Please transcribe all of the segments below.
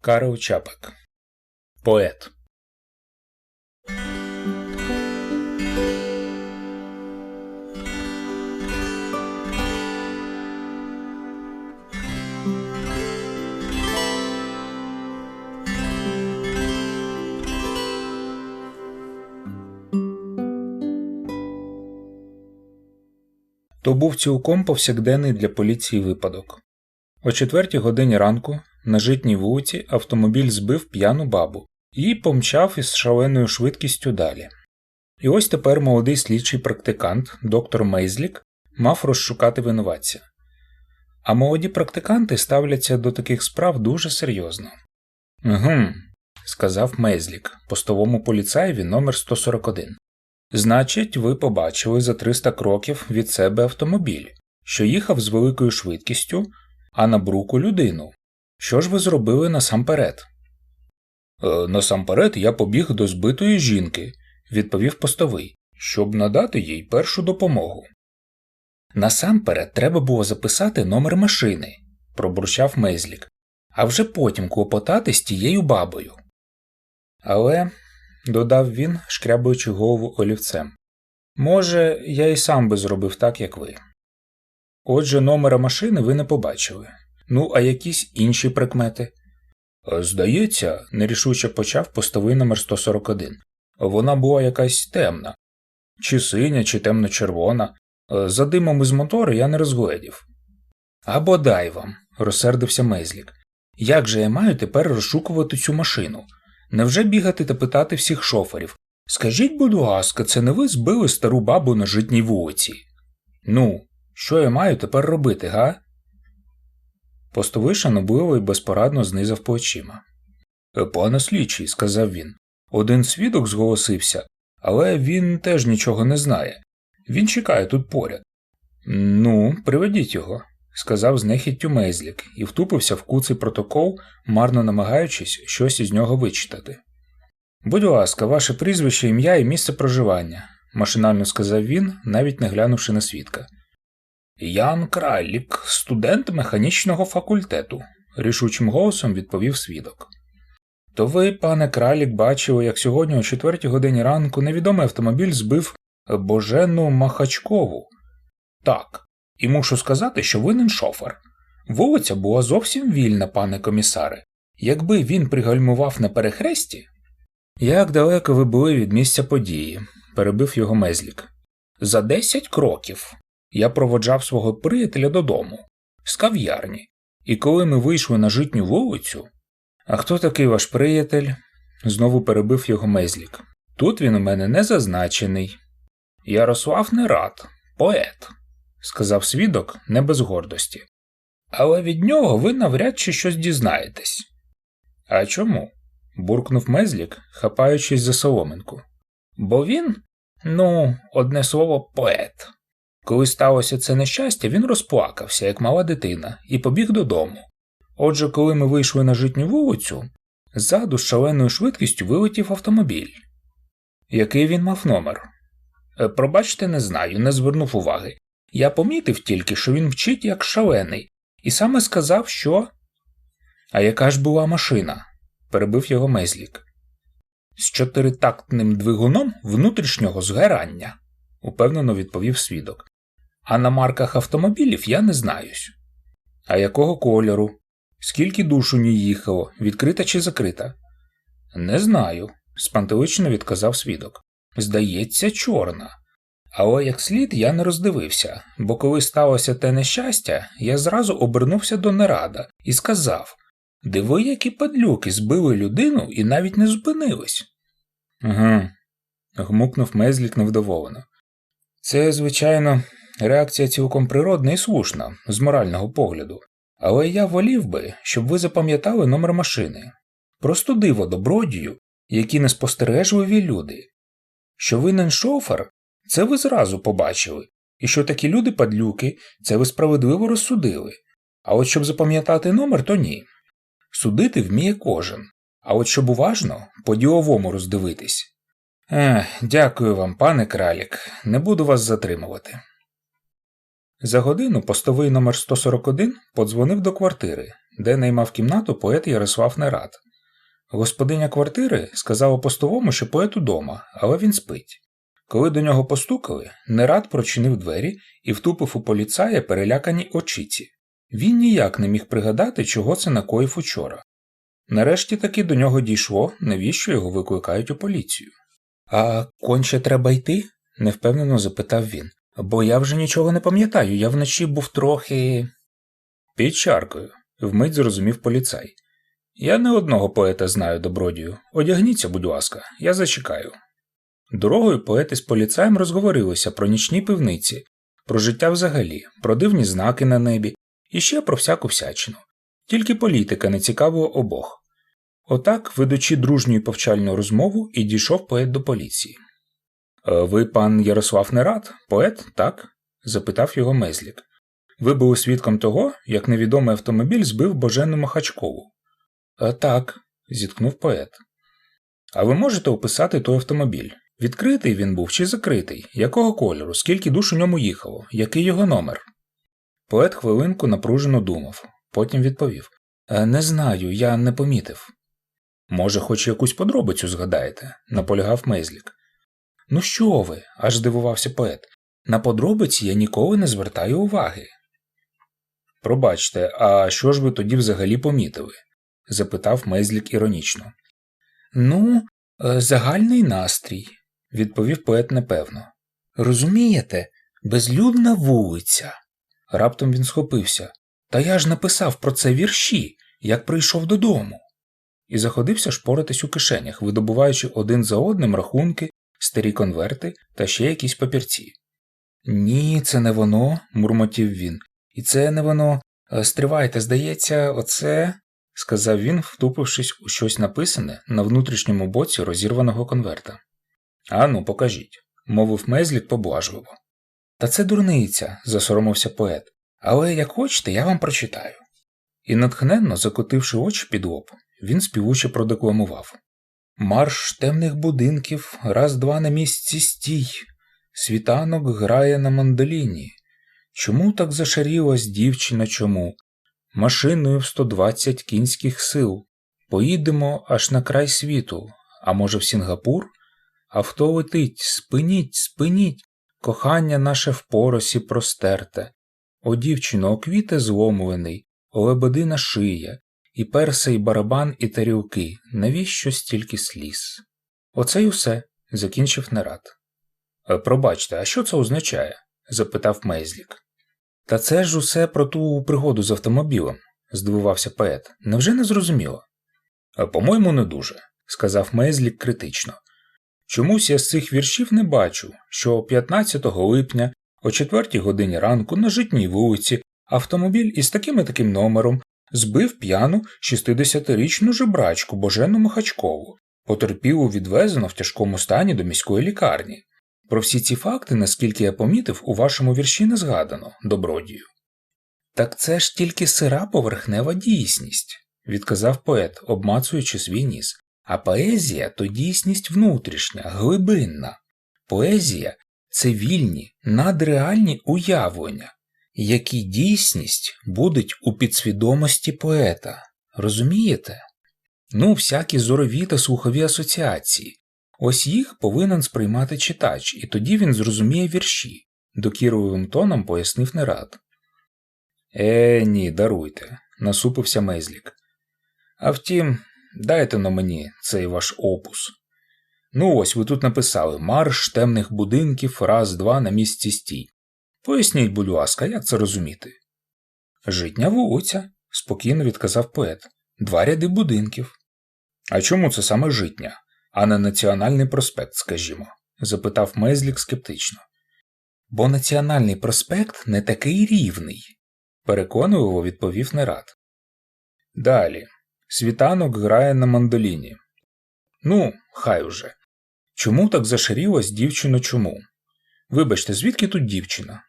Карл Чапик. Поет. То був цілком повсякденний для поліції випадок. О четвертій годині ранку на житній вулиці автомобіль збив п'яну бабу і помчав із шаленою швидкістю далі. І ось тепер молодий слідчий практикант, доктор Мейзлік, мав розшукати винуватця. А молоді практиканти ставляться до таких справ дуже серйозно. Гм, сказав Мейзлік, постовому поліцаєві номер 141. Значить, ви побачили за 300 кроків від себе автомобіль, що їхав з великою швидкістю, а на бруку людину. Що ж ви зробили насамперед? Е, насамперед я побіг до збитої жінки, відповів постовий, щоб надати їй першу допомогу. Насамперед треба було записати номер машини, пробурчав Мезлік, а вже потім клопотати з тією бабою. Але, додав він, шкрябуючи голову олівцем, може, я і сам би зробив так, як ви. Отже, номера машини ви не побачили. Ну, а якісь інші прикмети? «Е, Здається, нерішуче почав постовий номер 141. Вона була якась темна, чи синя, чи темно-червона. Е, За димом із мотора я не розгледів. А бодай вам, розсердився Мезлік. Як же я маю тепер розшукувати цю машину? Невже бігати та питати всіх шоферів? Скажіть, будь ласка, це не ви збили стару бабу на житній вулиці? Ну, що я маю тепер робити, га? Постовий шанобливо і безпорадно знизав плечима. «Е, Пане слідчий, сказав він, один свідок зголосився, але він теж нічого не знає. Він чекає тут поряд. Ну, приведіть його, сказав з нехіттю Мейзлік і втупився в куций протокол, марно намагаючись щось із нього вичитати. Будь ласка, ваше прізвище, ім'я і місце проживання, машинально сказав він, навіть не глянувши на свідка. Ян Кралік, студент механічного факультету, рішучим голосом відповів свідок. То ви, пане Кралік, бачили, як сьогодні о четвертій годині ранку невідомий автомобіль збив Божену Махачкову. Так, і мушу сказати, що винен шофер. Вулиця була зовсім вільна, пане комісаре. Якби він пригальмував на перехресті. Як далеко ви були від місця події, перебив його Мезлік. За десять кроків. Я проводжав свого приятеля додому, з кав'ярні, і коли ми вийшли на житню вулицю. А хто такий ваш приятель? знову перебив його Мезлік. Тут він у мене не зазначений. Ярослав Нерад, поет, сказав свідок не без гордості. Але від нього ви навряд чи щось дізнаєтесь. А чому? буркнув Мезлік, хапаючись за соломинку. Бо він, ну, одне слово, поет. Коли сталося це нещастя, він розплакався, як мала дитина, і побіг додому. Отже, коли ми вийшли на житню вулицю, ззаду з шаленою швидкістю вилетів автомобіль. Який він мав номер? Е, Пробачте, не знаю, не звернув уваги. Я помітив тільки, що він вчить як шалений, і саме сказав, що. А яка ж була машина? перебив його Мезлік. З чотиритактним двигуном внутрішнього згорання, упевнено відповів свідок. А на марках автомобілів я не знаюсь. А якого кольору? Скільки душ у ній їхало, відкрита чи закрита? Не знаю, спантелично відказав свідок. Здається, чорна. Але як слід я не роздивився, бо коли сталося те нещастя, я зразу обернувся до Нерада і сказав Диви, які падлюки збили людину і навіть не зупинились. Угу. гмукнув Мезлік невдоволено. Це, звичайно, реакція цілком природна і слушна, з морального погляду, але я волів би, щоб ви запам'ятали номер машини. Просто диво добродію, які неспостережливі люди. Що винен шофер, це ви зразу побачили, і що такі люди падлюки, це ви справедливо розсудили. А от щоб запам'ятати номер, то ні. Судити вміє кожен, а от щоб уважно, по-діловому роздивитись. Ех, дякую вам, пане кралік, не буду вас затримувати. За годину постовий номер 141 подзвонив до квартири, де наймав кімнату поет Ярослав Нерад. Господиня квартири сказала постовому, що поет удома, але він спить. Коли до нього постукали, Нерад прочинив двері і втупив у поліцая перелякані очіці. Він ніяк не міг пригадати, чого це накоїв учора. Нарешті таки до нього дійшло, навіщо його викликають у поліцію. А конче треба йти? невпевнено запитав він. Бо я вже нічого не пам'ятаю, я вночі був трохи. Під чаркою, вмить зрозумів поліцай. Я не одного поета знаю, добродію. Одягніться, будь ласка, я зачекаю. Дорогою поети з поліцаєм розговорилися про нічні пивниці, про життя взагалі, про дивні знаки на небі і ще про всяку всячину. Тільки політика не цікавила обох. Отак, ведучи дружню і повчальну розмову, і дійшов поет до поліції. «Е, Ви пан Ярослав Нерад, поет, так? запитав його Мезлік. Ви були свідком того, як невідомий автомобіль збив Божену Махачкову. «Е, Так, зіткнув поет. А ви можете описати той автомобіль? Відкритий він був чи закритий? Якого кольору? Скільки душ у ньому їхало? Який його номер? Поет хвилинку напружено думав, потім відповів «Е, Не знаю, я не помітив. Може, хоч якусь подробицю згадаєте, наполягав Мезлік. Ну що ви? аж здивувався поет. На подробиці я ніколи не звертаю уваги. Пробачте, а що ж ви тоді взагалі помітили? запитав Мезлік іронічно. Ну, е, загальний настрій, відповів поет непевно. Розумієте, безлюдна вулиця. Раптом він схопився. Та я ж написав про це вірші, як прийшов додому. І заходився шпоритись у кишенях, видобуваючи один за одним рахунки, старі конверти та ще якісь папірці. Ні, це не воно, мурмотів він. І це не воно. Е, Стривайте, здається, оце. сказав він, втупившись у щось написане на внутрішньому боці розірваного конверта. Ану, покажіть, мовив Мезлік поблажливо. Та це дурниця, засоромився поет. Але як хочете, я вам прочитаю. І натхненно, закотивши очі під лоб, він співуче продекламував Марш темних будинків, раз два на місці стій. Світанок грає на мандоліні. Чому так зашарілась дівчина чому? Машиною в 120 кінських сил. Поїдемо аж на край світу, а може в Сінгапур? Авто летить, спиніть, спиніть, кохання наше в поросі простерте. О, дівчино, оквіте зломлений, лебедина шия, і перса, і барабан, і тарілки. Навіщо стільки сліз? Оце й усе, закінчив Нерад. «Е, Пробачте, а що це означає? запитав Мейзлік. Та це ж усе про ту пригоду з автомобілем, здивувався поет. Невже не зрозуміло? «Е, По-моєму, не дуже, сказав Мейзлік критично. Чомусь я з цих віршів не бачу, що 15 липня о 4 годині ранку на житній вулиці автомобіль із таким і таким номером збив п'яну 60-річну жебрачку Божену Махачкову, потерпілу відвезено в тяжкому стані до міської лікарні. Про всі ці факти, наскільки я помітив, у вашому вірші не згадано, добродію. Так це ж тільки сира поверхнева дійсність, відказав поет, обмацуючи свій ніс. А поезія то дійсність внутрішня, глибинна. Поезія це вільні, надреальні уявлення, які дійсність будуть у підсвідомості поета. Розумієте? Ну, всякі зорові та слухові асоціації. Ось їх повинен сприймати читач, і тоді він зрозуміє вірші, докірливим тоном пояснив Нерад. Е, ні, даруйте, насупився Мезлік. А втім, дайте на мені цей ваш опус. Ну ось ви тут написали марш темних будинків, раз, два на місці стій. Поясніть, будь ласка, як це розуміти? Житня вулиця, спокійно відказав поет. Два ряди будинків. А чому це саме житня, а не національний проспект, скажімо? запитав Мезлік скептично. Бо національний проспект не такий рівний, переконливо відповів Нерад. Далі. Світанок грає на мандоліні. Ну, хай уже. Чому так зашарілась дівчина чому? Вибачте, звідки тут дівчина?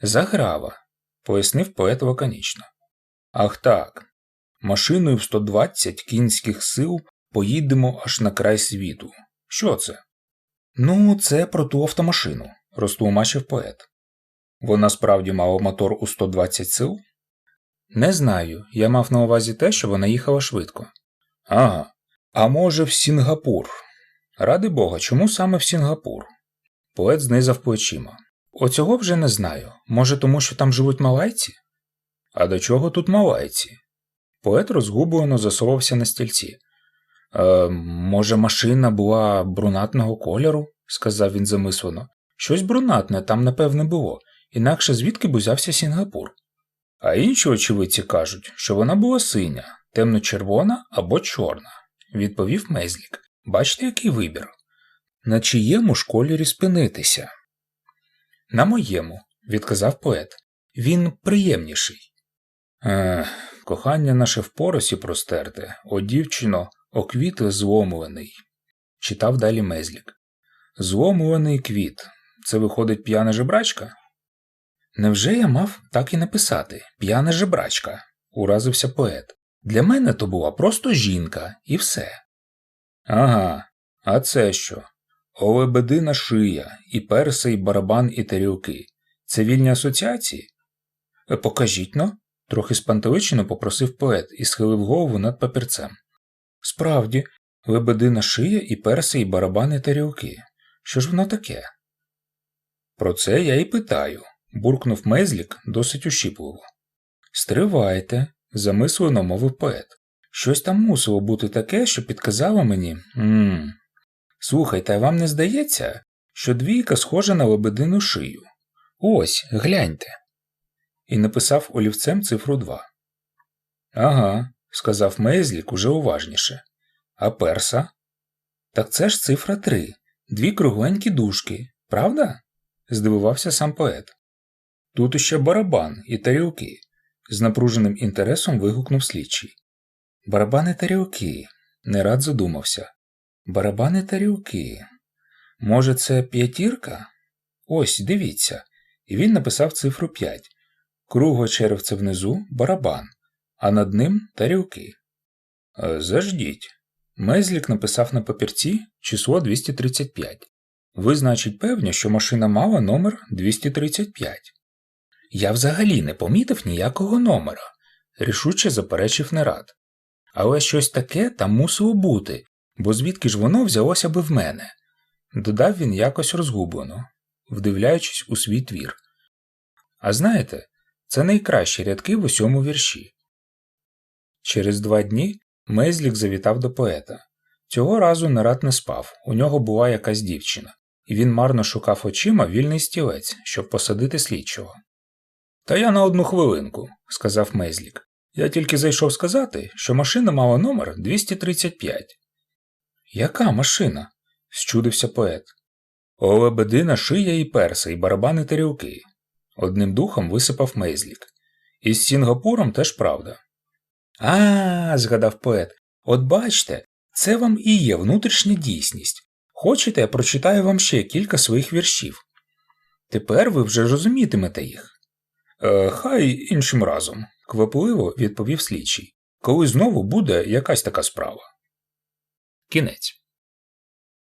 Заграва, пояснив поет лаконічно. Ах так. Машиною в 120 кінських сил поїдемо аж на край світу. Що це? Ну, це про ту автомашину, розтлумачив поет. Вона справді мала мотор у 120 сил? Не знаю. Я мав на увазі те, що вона їхала швидко. Ага. А може, в Сінгапур? Ради Бога, чому саме в Сінгапур? Поет знизав плечима. Оцього вже не знаю. Може, тому що там живуть малайці? А до чого тут малайці? Поет розгублено засовався на стільці. Е, може, машина була брунатного кольору? сказав він замислено. Щось брунатне там, напевне, було, інакше звідки б узявся Сінгапур. А інші очевидці кажуть, що вона була синя, темно-червона або чорна, відповів Мезлік. Бачите, який вибір? На чиєму ж кольорі спинитися? На моєму, відказав поет. Він приємніший. Ех, кохання наше в поросі простерте, о дівчино, о квіт зломлений, читав далі Мезлік. Зломлений квіт. Це виходить п'яна жебрачка? Невже я мав так і написати п'яна жебрачка? уразився поет. Для мене то була просто жінка, і все. Ага, а це що? Олебедина шия, і перси, і барабан, і тарілки. Це вільні асоціації? «Е, Покажіть но, трохи спантеличено попросив поет і схилив голову над папірцем. Справді, лебедина шия, і перси, і барабан, і тарілки. Що ж воно таке? Про це я і питаю, буркнув Мезлік досить ущіпливо. Стривайте, замислено мовив поет. Щось там мусило бути таке, що підказало мені. Ммм. Слухайте, а вам не здається, що двійка схожа на лебедину шию? Ось, гляньте. І написав олівцем цифру 2. Ага, сказав Мезлік уже уважніше. А перса? Так це ж цифра 3. Дві кругленькі дужки, правда? здивувався сам поет. Тут іще барабан і тарілки, з напруженим інтересом вигукнув слідчий. Барабани тарілки, не рад задумався. Барабани тарілки. Може, це п'ятірка? Ось, дивіться. І він написав цифру 5. Кругле черевце внизу барабан, а над ним тарілки. «Е, Заждіть. Мезлік написав на папірці число 235. Ви, значить, певні, що машина мала номер 235. Я взагалі не помітив ніякого номера, рішуче заперечив Нерад. Але щось таке там мусило бути, бо звідки ж воно взялося би в мене? Додав він якось розгублено, вдивляючись у свій твір. А знаєте, це найкращі рядки в усьому вірші. Через два дні Мезлік завітав до поета. Цього разу Нерад не спав, у нього була якась дівчина, і він марно шукав очима вільний стілець, щоб посадити слідчого. Та я на одну хвилинку, сказав Мезлік. Я тільки зайшов сказати, що машина мала номер 235. Яка машина? зчудився поет. Олебедина шия і перса, і барабани тарілки. Одним духом висипав Мезлік. І з Сінгапуром теж правда. А, згадав поет, от бачте, це вам і є внутрішня дійсність. Хочете, я прочитаю вам ще кілька своїх віршів. Тепер ви вже розумітимете їх. Е, хай іншим разом, квапливо відповів слідчий, коли знову буде якась така справа. Кінець.